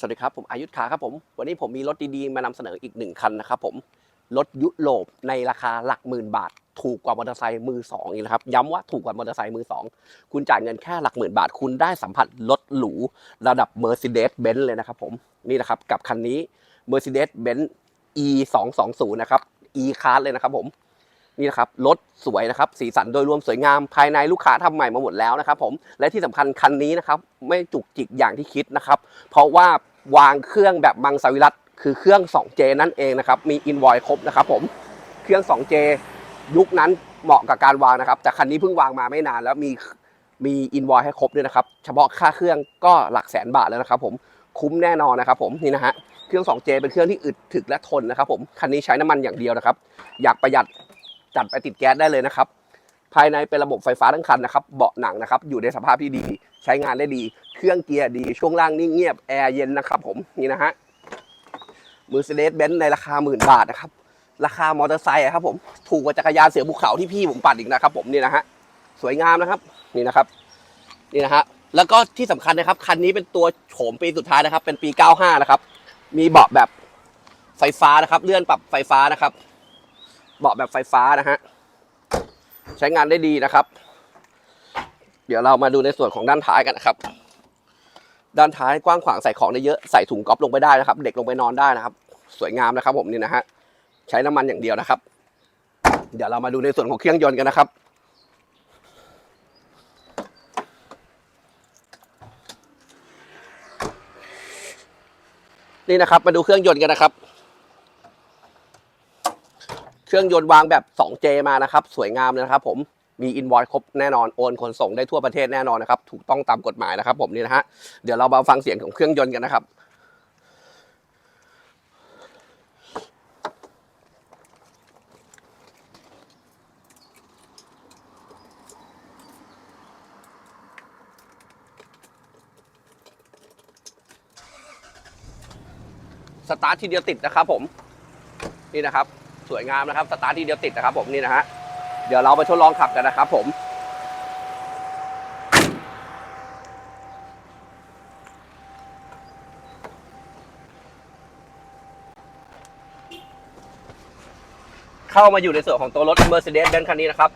สวัสดีครับ ผมอายุทธาครับผม วันนี้ผมมีรถดีๆ มานำเสนออีกหนึ่งคันนะครับผม รถยุโรปในราคาหลักหมื่นบาท ถูกกว่ามอเตอร์ไซค์มือสองอีกนะครับ ย้ำว่าถูกกว่ามอเตอร์ไซค์มือสองคุณจ่ายเงินแค่หลักหมื่นบาท คุณได้สัมผัสรถหรูระดับ Mercedes-Benz เลยนะครับผมนี่นะครับกับคันนี้ Mercedes-Benz E 2 2 0 นะครับ E Class เลยนะครับผม นี่นะครับรถสวยนะครับสีสันโดยรวมสวยงามภายในลูกค้าทำใหม่มาหมดแล้วนะครับผมและที่สำคัญคันนี้นะครับไม่จุกจิกอย่างที่คิดนะครับเพราะว่าวางเครื่องแบบมังสวิรัตคือเครื่อง 2J นั่นเองนะครับมีอินวอยครบนะครับผมเครื่อง 2J ยุคนั้นเหมาะกับการวางนะครับแต่คันนี้เพิ่งวางมาไม่นานแล้วมีมีอินวอยให้ครบด้วยนะครับเฉพาะค่าเครื่องก็หลักแสนบาทแล้วนะครับผมคุ้มแน่นอนนะครับผมนี่นะฮะเครื่อง 2J เป็นเครื่องที่อึดถึกและทนนะครับผมคันนี้ใช้น้ำมันอย่างเดียวนะครับ อยากประหยัด จัดไปติดแก๊สได้เลยนะครับ ภายในเป็นระบบไฟฟ้าทั้งคันนะครับ เบาะหนังนะครับ อยู่ในสภาพที่ดี ใช้งานได้ดี เครื่องเกียร์ดี ช่วงล่างนิ่งเงียบ แอร์เย็นนะครับผม นี่นะฮะ Mercedes Benz ในราคาหมื่นบาทนะครับ ราคามอเตอร์ไซค์ครับผม ถูกกว่าจักรยานเสือภูเขาที่พี่ผมปั่นอีกนะครับ ผม นี่นะฮะ สวยงามนะครับ นี่นะครับ นี่นะฮะ แล้วก็ที่สำคัญนะครับ คันนี้เป็นตัวโฉมปีสุดท้ายนะครับ เป็นปี 95 นะครับ มีเบาะแบบไฟฟ้านะครับ เลื่อนปรับไฟฟ้านะครับ เบาะแบบไฟฟ้านะฮะ ใช้งานได้ดีนะครับ เดี๋ยวเรามาดูในส่วนของด้านท้ายกันนะครับ ด้านท้ายกว้างขวางใส่ของได้เยอะ ใส่ถุงก๊อฟลงไปได้นะครับ เด็กลงไปนอนได้นะครับ สวยงามนะครับ ผมนี่นะฮะ ใช้น้ำมันอย่างเดียวนะครับ เดี๋ยวเรามาดูในส่วนของเครื่องยนต์กันนะครับนี่นะครับ มาดูเครื่องยนต์กันนะครับ เครื่องยนต์วางแบบ 2J มานะครับ สวยงามเลยนะครับผมมีอินวอยครบแน่นอนโอนขนส่งได้ทั่วประเทศแน่นอนนะครับ ถูกต้องตามกฎหมายนะครับ ผมนี่นะฮะเดี๋ยวเรามาฟังเสียงของเครื่องยนต์กันนะครับสตาร์ททีเดียวติดนะครับผม นี่นะครับ สวยงามนะครับ สตาร์ททีเดียวติดนะครับผมนี่นะฮะ เดี๋ยวเราไปทดลองขับกันนะครับผมเข้ามาอยู่ในส่วนของตัวรถ Mercedes-Benz คันนี้นะครับ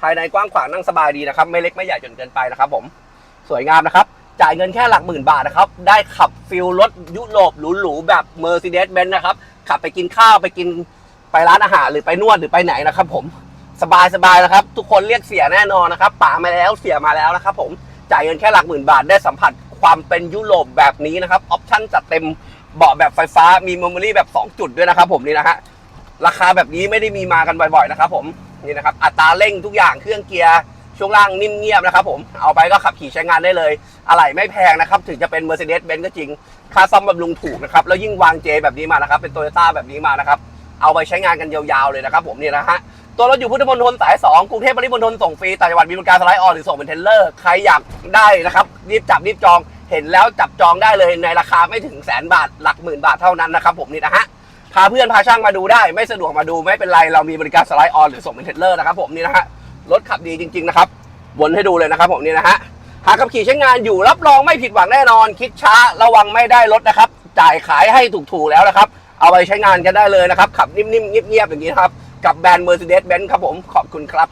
ภายในกว้างขวางนั่งสบายดีนะครับ ไม่เล็กไม่ใหญ่จนเกินไปนะครับผม สวยงามนะครับ จ่ายเงินแค่หลักหมื่นบาทนะครับ ได้ขับฟิลรถยุโรปหรูๆแบบ Mercedes-Benz นะครับ ขับไปกินข้าวไปกิน ไปร้านอาหารหรือไปนวดหรือไปไหนนะครับ ผมสบายสบายนะครับ ทุกคนเรียกเสียแน่นอนนะครับป๋ามาแล้วเสียมาแล้วนะครับ ผมจ่ายเงินแค่หลักหมื่นบาทได้สัมผัสความเป็นยุโรปแบบนี้นะครับออปชั่นจัดเต็มเบาะแบบไฟฟ้ามีเมมโมรี่แบบ 2 จุดด้วยนะครับ ผมนี่นะฮะราคาแบบนี้ไม่ได้มีมากันบ่อยๆนะครับ ผมนี่นะครับอัตราเร่งทุกอย่างเครื่องเกียร์ช่วงล่างนิ่มเงียบนะครับผมเอาไปก็ขับขี่ใช้งานได้เลย อะไหล่ไม่แพงนะครับ ถึงจะเป็น Mercedes-Benz ก็จริง ค่าซ่อมบำรุงถูกนะครับ แล้วยิ่งวางเจแบบนี้มานะครับ เป็นโตโยต้าแบบนี้มานะครับ เอาไปใช้งานกันยาวๆเลยนะครับผมนี่นะฮะตัวรถอยู่พุทธมณฑลสาย 2 กรุงเทพปริมณฑลส่งฟรีต่างจังหวัดมีบริการสไลด์ออนหรือส่งเป็นเทรลเลอร์ ใครอยากได้นะครับ รีบจับรีบจองเห็นแล้วจับจองได้เลยในราคาไม่ถึงแสนบาทหลักหมื่นบาทเท่านั้นนะครับผมนี่นะฮะพาเพื่อนพาช่างมาดูได้ไม่สะดวกมาดูไม่เป็นไรเรามีบริการสไลด์ออนหรือส่งเป็นเทรลเลอร์นะครับผมนี่นะฮะรถขับดีจริง ๆ นะครับวนให้ดูเลยนะครับผมนี่นะฮะหากขับขี่ใช้งานอยู่รับรองไม่ผิดหวังแน่นอน คิดช้าระวังไม่ได้รถนะครับ จ่ายขายให้ถูกๆแล้วนะครับ เอาไปใช้งานกันได้เลยนะครับ ขับนิ่มๆเงียบๆอย่างนี้ครับ กับแบรนด์ Mercedes-Benz ครับผมขอบคุณครับ